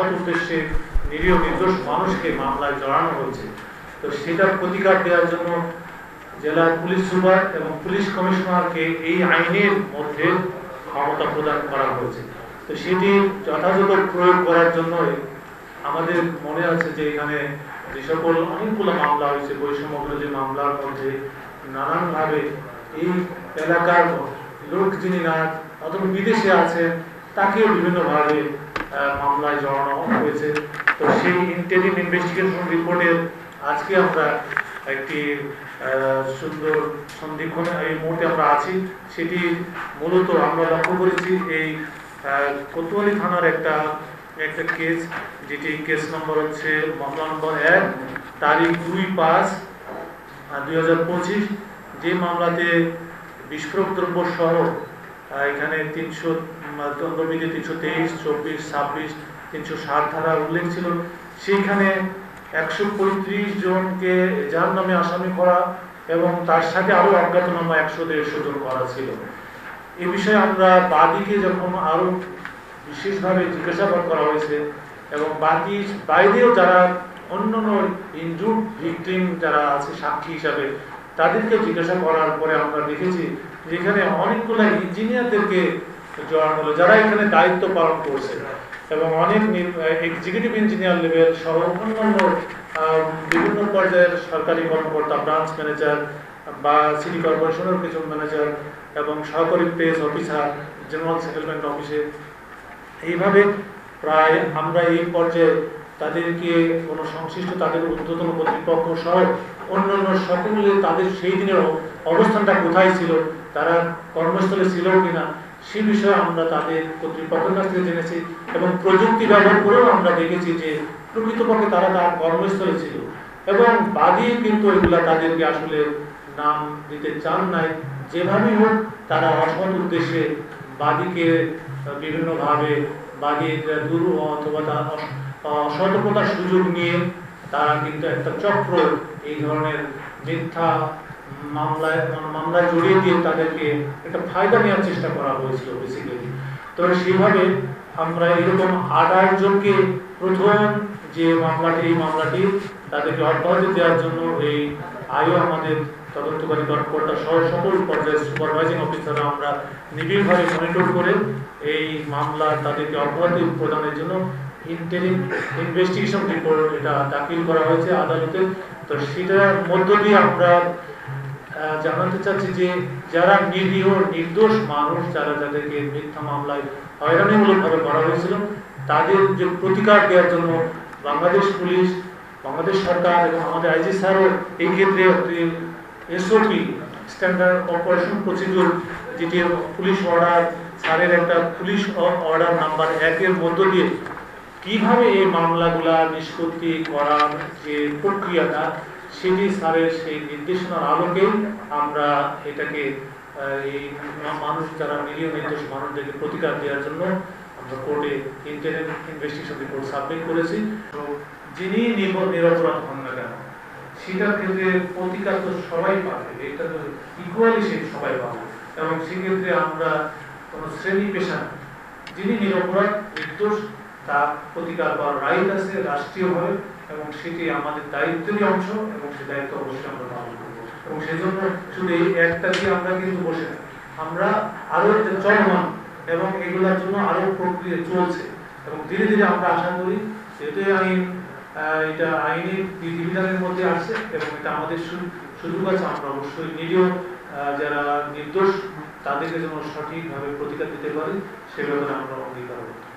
অসৎ উদ্দেশ্যে নিরীহ নির্দোষ মানুষকে মামলায় জড়ানো হয়েছে। তো সেটার প্রতিকার দেওয়ার জন্য জেলার পুলিশ সুপার এবং পুলিশ কমিশনারকে এই আইনের মধ্যে ক্ষমতা প্রদান করা হয়েছে। তো সেটি যথাযথ প্রয়োগ করার জন্য আমাদের মনে আছে যে এখানে যে সকল অনেকগুলো মামলা হয়েছে বৈষম্য যে মামলার মধ্যে নানানভাবে এই এলাকার লোক যিনি না, অথবা বিদেশে আছেন, তাকেও বিভিন্নভাবে মামলায় জড়ানো হয়েছে। তো সেই ইন্টারিম ইনভেস্টিগেশন রিপোর্টের আজকে আমরা একটি সুন্দর সন্ধিক্ষণে এই মুহূর্তে আমরা আছি। সেটি মূলত আমরা লক্ষ্য করেছি এই কোতোয়ালি থানার একটা একটা কেস যেটি কেস নম্বর হচ্ছে মামলা নম্বর এক, তারিখ দুই পাঁচ দুই যে মামলাতে বিস্ফোরক দ্রব্য সহ এখানে তিনশো দণ্ডবিধি তিনশো তেইশ, চব্বিশ, ছাব্বিশ, তিনশো ষাট ধারা উল্লেখ ছিল। সেইখানে একশো পঁয়ত্রিশ জনকে যার নামে আসামি করা এবং তার সাথে আরও অজ্ঞাতনামা একশো দেড়শো জন করা ছিল। এ বিষয়ে আমরা বাদীকে যখন আরও বিশেষভাবে জিজ্ঞাসাবাদ করা হয়েছে এবং বাদী বাইরেও যারা অন্যান্য ইনজুড ভিকটিম যারা আছে, সাক্ষী হিসাবে তাদেরকে জিজ্ঞাসা করার পরে আমরা দেখেছি যেখানে অনেকগুলো ইঞ্জিনিয়ারদেরকে জড়ানো হলো, যারা এখানে দায়িত্ব পালন করছে। এবং অনেক এক্সিকিউটিভ ইঞ্জিনিয়ার লেভেল সহ অন্যান্য বিভিন্ন পর্যায়ের সরকারি কর্মকর্তা ব্রাঞ্চ ম্যানেজার বা সিটি কর্পোরেশনের কিছু ম্যানেজার এবং সহকারী প্রেস অফিসার জেনারেল সেটেলমেন্ট অফিসে এইভাবে প্রায় আমরা এই পর্যায়ে তাদেরকে কোনো সংশ্লিষ্ট, তাদের ঊর্ধ্বতন কর্তৃপক্ষ সহ অন্যান্য সকলে তাদের সেই দিনের অবস্থানটা কোথায় ছিল তারা কর্মস্থলে ছিল কিনা, সে বিষয়ে আমরা তাদের কর্তৃপক্ষের কাছ থেকে জেনেছি এবং প্রযুক্তি ব্যবহার করেও আমরা দেখেছি যে প্রকৃতপক্ষে তারা তার কর্মস্থলে ছিল। এবং বাদী কিন্তু এগুলা তাদেরকে আসলে নাম দিতে চান নাই। যেভাবেই হোক, তারা অসৎ উদ্দেশ্যে বাদীকে বিভিন্নভাবে বাদীর দূর অথবা তার সতর্কতার সুযোগ নিয়ে তারা কিন্তু একটা চক্র, এই ধরনের মিথ্যা মামলায় মানে মামলায় জড়িয়ে দিয়ে তাদেরকে একটা ফায়দা নেওয়ার চেষ্টা করা হয়েছিল বেসিক্যালি আমরা এরকম প্রথম যে মামলাটি, এই মামলাটি তাদেরকে অব্যাহতি দেওয়ার জন্য এই আমাদের তদন্তকারী কর্মকর্তা সহ সকল পর্যায়ের সুপারভাইজিং অফিসাররা আমরা নিবিড়ভাবে মনিটর করে এই মামলা তাদেরকে অব্যাহতি প্রদানের জন্য ইনভেস্টিগেশন রিপোর্ট এটা দাখিল করা হয়েছে আদালতে। তো সেটার মধ্য দিয়ে আমরা জানাতে চাচ্ছি যে যারা নিরীহ, নির্দোষ মানুষ, যারা যাদেরকে মিথ্যা মামলায় হয়রানিমূলকভাবে করা হয়েছিল, তাদের যে প্রতিকার দেওয়ার জন্য বাংলাদেশ পুলিশ, বাংলাদেশ সরকার এবং আমাদের আইজি স্যারও এই ক্ষেত্রে এসওপি স্ট্যান্ডার্ড অপারেশন প্রসিডিউর যেটি পুলিশ অর্ডার, স্যারের একটা পুলিশ অর্ডার নাম্বার একের মধ্য দিয়ে কীভাবে এই মামলাগুলা নিষ্পত্তি করার যে প্রক্রিয়াটা সেটি স্যারের সেই নির্দেশনার আলোকে আমরা এটাকে এই মানুষ যারা নিরীহ নির্দোষ মানুষদেরকে প্রতিকার দেওয়ার জন্য আমরা কোর্টে ইন্টারনেট ইনভেস্টিগেশন রিপোর্ট সাবমিট করেছি। তো যিনি নিরপরাধ হন না কেন, সেটার ক্ষেত্রে প্রতিকার তো সবাই পাবে, এটা তো ইকুয়ালি সে সবাই পাবে। এবং সেক্ষেত্রে আমরা কোনো শ্রেণি পেশা যিনি নিরপরাধ, নির্দোষ, তার প্রতিকার পাওয়ার রাইট আছে রাষ্ট্রীয়ভাবে। এবং সেটি আমাদের দায়িত্বেরই অংশ এবং সেই দায়িত্ব অবশ্যই আমরা পালন করব। এবং সেজন্য শুধু এই একটা দিয়ে আমরা কিন্তু বসে না, আমরা আরও চলমান এবং এগুলোর জন্য আরও প্রক্রিয়া চলছে। এবং ধীরে ধীরে আমরা আশা করি যেহেতু আইন এটা আইনের বিধিবিধানের মধ্যে আসছে এবং এটা আমাদের সু- সুযোগ আছে, আমরা অবশ্যই নিরীহ যারা নির্দোষ, তাদেরকে যেন সঠিকভাবে প্রতিকার দিতে পারি, সে ব্যাপারে আমরা অঙ্গীকার করতে